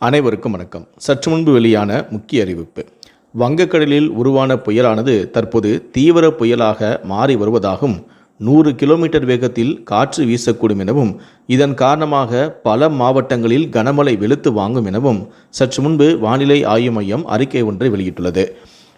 அனைவருக்கும் வணக்கம். சற்று முன்பு வெளியான முக்கிய அறிவிப்பு. வங்கக்கடலில் உருவான புயலானது தற்போது தீவிர புயலாக மாறி வருவதாகவும் நூறு கிலோமீட்டர் வேகத்தில் காற்று வீசக்கூடும் எனவும் இதன் காரணமாக பல மாவட்டங்களில் கனமழை வெளுத்து வாங்கும் எனவும் சற்று முன்பு வானிலை ஆய்வு மையம் அறிக்கை ஒன்றை வெளியிட்டுள்ளது.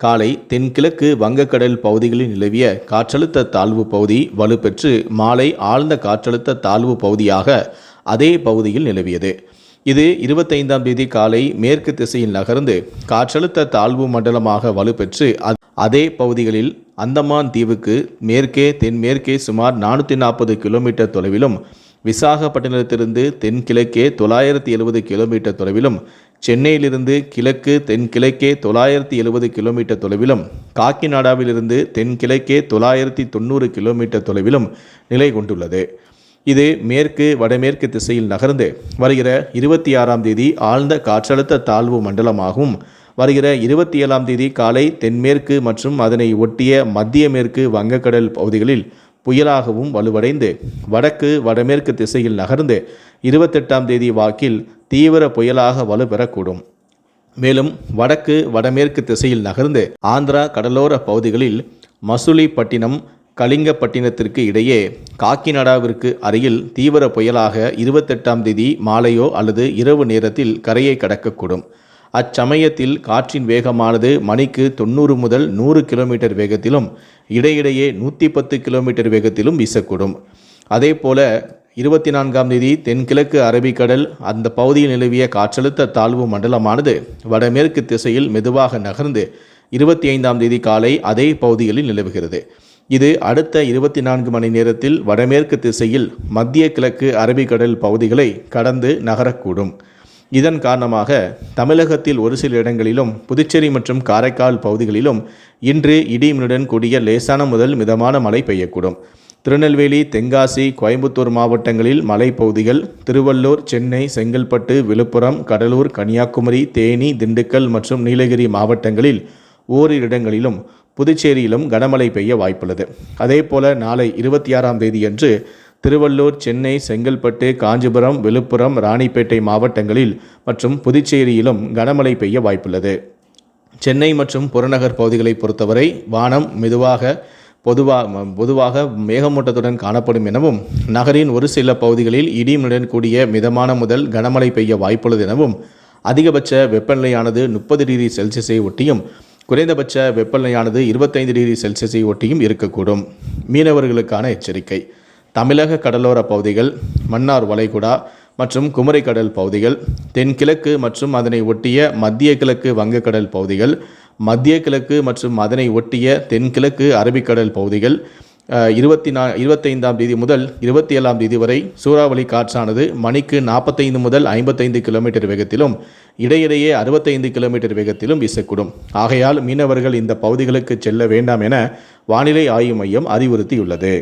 காலை தென்கிழக்கு வங்கக்கடல் பகுதிகளில் நிலவிய காற்றழுத்த தாழ்வு பகுதி வலுப்பெற்று மாலை ஆழ்ந்த காற்றழுத்த தாழ்வு பகுதியாக அதே பகுதியில் நிலவியது. இது இருபத்தைந்தாம் தேதி காலை மேற்கு திசையில் நகர்ந்து காற்றழுத்த தாழ்வு மண்டலமாக வலுப்பெற்று அதே பகுதிகளில் அந்தமான் தீவுக்கு மேற்கே தென்மேற்கே சுமார் நானூற்றி நாற்பது கிலோமீட்டர் தொலைவிலும் விசாகப்பட்டினத்திலிருந்து தென்கிழக்கே தொள்ளாயிரத்தி எழுபது கிலோமீட்டர் தொலைவிலும் சென்னையிலிருந்து கிழக்கு தென்கிழக்கே தொள்ளாயிரத்தி எழுபது கிலோமீட்டர் தொலைவிலும் காக்கிநாடாவிலிருந்து தென்கிழக்கே தொள்ளாயிரத்தி தொண்ணூறு கிலோமீட்டர் தொலைவிலும் நிலை கொண்டுள்ளது. இது மேற்கு வடமேற்கு திசையில் நகர்ந்து வருகிற இருபத்தி ஆறாம் தேதி ஆழ்ந்த காற்றழுத்த தாழ்வு மண்டலமாகவும் வருகிற இருபத்தி ஏழாம் தேதி காலை தென்மேற்கு மற்றும் அதனை ஒட்டிய மத்திய மேற்கு வங்கக்கடல் பகுதிகளில் புயலாகவும் வலுவடைந்து வடக்கு வடமேற்கு திசையில் நகர்ந்து இருபத்தெட்டாம் தேதி வாக்கில் தீவிர புயலாக வலுப்பெறக்கூடும் மேலும் வடக்கு வடமேற்கு திசையில் நகர்ந்து ஆந்திரா கடலோர பகுதிகளில் மசூலிப்பட்டினம் கலிங்கப்பட்டினத்திற்கு இடையே காக்கிநாடாவிற்கு அருகில் தீவிர புயலாக இருபத்தெட்டாம் தேதி மாலையோ அல்லது இரவு நேரத்தில் கரையை கடக்கக்கூடும். அச்சமயத்தில் காற்றின் வேகமானது மணிக்கு தொண்ணூறு முதல் நூறு கிலோமீட்டர் வேகத்திலும் இடையிடையே நூற்றி பத்து கிலோமீட்டர் வேகத்திலும் வீசக்கூடும். அதேபோல இருபத்தி நான்காம் தேதி தென்கிழக்கு அரபிக்கடல் அந்த பகுதியில் நிலவிய காற்றழுத்த தாழ்வு மண்டலமானது வடமேற்கு திசையில் மெதுவாக நகர்ந்து இருபத்தி ஐந்தாம் தேதி காலை அதே பகுதிகளில் நிலவுகிறது. இது அடுத்த இருபத்தி நான்கு மணி நேரத்தில் வடமேற்கு திசையில் மத்திய கிழக்கு அரபிக்கடல் பகுதிகளை கடந்து நகரக்கூடும். இதன் காரணமாக தமிழகத்தில் ஒரு சில இடங்களிலும் புதுச்சேரி மற்றும் காரைக்கால் பகுதிகளிலும் இன்று இடிமின்னுடன் கூடிய லேசான முதல் மிதமான மழை பெய்யக்கூடும். திருநெல்வேலி தென்காசி கோயம்புத்தூர் மாவட்டங்களில் மலைப்பகுதிகள் திருவள்ளூர் சென்னை செங்கல்பட்டு விழுப்புரம் கடலூர் கன்னியாகுமரி தேனி திண்டுக்கல் மற்றும் நீலகிரி மாவட்டங்களில் ஓரிரு இடங்களிலும் புதுச்சேரியிலும் கனமழை பெய்ய வாய்ப்புள்ளது. அதேபோல நாளை இருபத்தி ஆறாம் தேதியன்று திருவள்ளூர் சென்னை செங்கல்பட்டு காஞ்சிபுரம் விழுப்புரம் ராணிப்பேட்டை மாவட்டங்களில் மற்றும் புதுச்சேரியிலும் கனமழை பெய்ய வாய்ப்புள்ளது. சென்னை மற்றும் புறநகர் பகுதிகளை பொறுத்தவரை வானம் மெதுவாக பொதுவாக பொதுவாக மேகமூட்டத்துடன் காணப்படும் எனவும் நகரின் ஒரு சில பகுதிகளில் இடியுடன் கூடிய மிதமான முதல் கனமழை பெய்ய வாய்ப்புள்ளது எனவும் அதிகபட்ச வெப்பநிலையானது முப்பது டிகிரி செல்சியஸை ஒட்டியும் குறைந்தபட்ச வெப்பநிலையானது இருபத்தைந்து டிகிரி செல்சியஸை ஒட்டியும் இருக்கக்கூடும். மீனவர்களுக்கான எச்சரிக்கை. தமிழக கடலோர பகுதிகள் மன்னார் வளைகுடா மற்றும் குமரிக்கடல் பகுதிகள் தென்கிழக்கு மற்றும் அதனை ஒட்டிய மத்திய கிழக்கு வங்கக்கடல் பகுதிகள் மத்திய கிழக்கு மற்றும் அதனை ஒட்டிய தென்கிழக்கு அரபிக்கடல் பகுதிகள் இருபத்தி நா இருபத்தைந்தாம் தேதி முதல் இருபத்தி ஏழாம் தேதி வரை சூறாவளி காற்றானது மணிக்கு நாற்பத்தைந்து முதல் ஐம்பத்தைந்து கிலோமீட்டர் வேகத்திலும் இடையிடையே அறுபத்தைந்து கிலோமீட்டர் வேகத்திலும் வீசக்கூடும். ஆகையால் மீனவர்கள் இந்த பகுதிகளுக்கு செல்ல வேண்டாம் என வானிலை ஆய்வு மையம் அறிவுறுத்தியுள்ளது.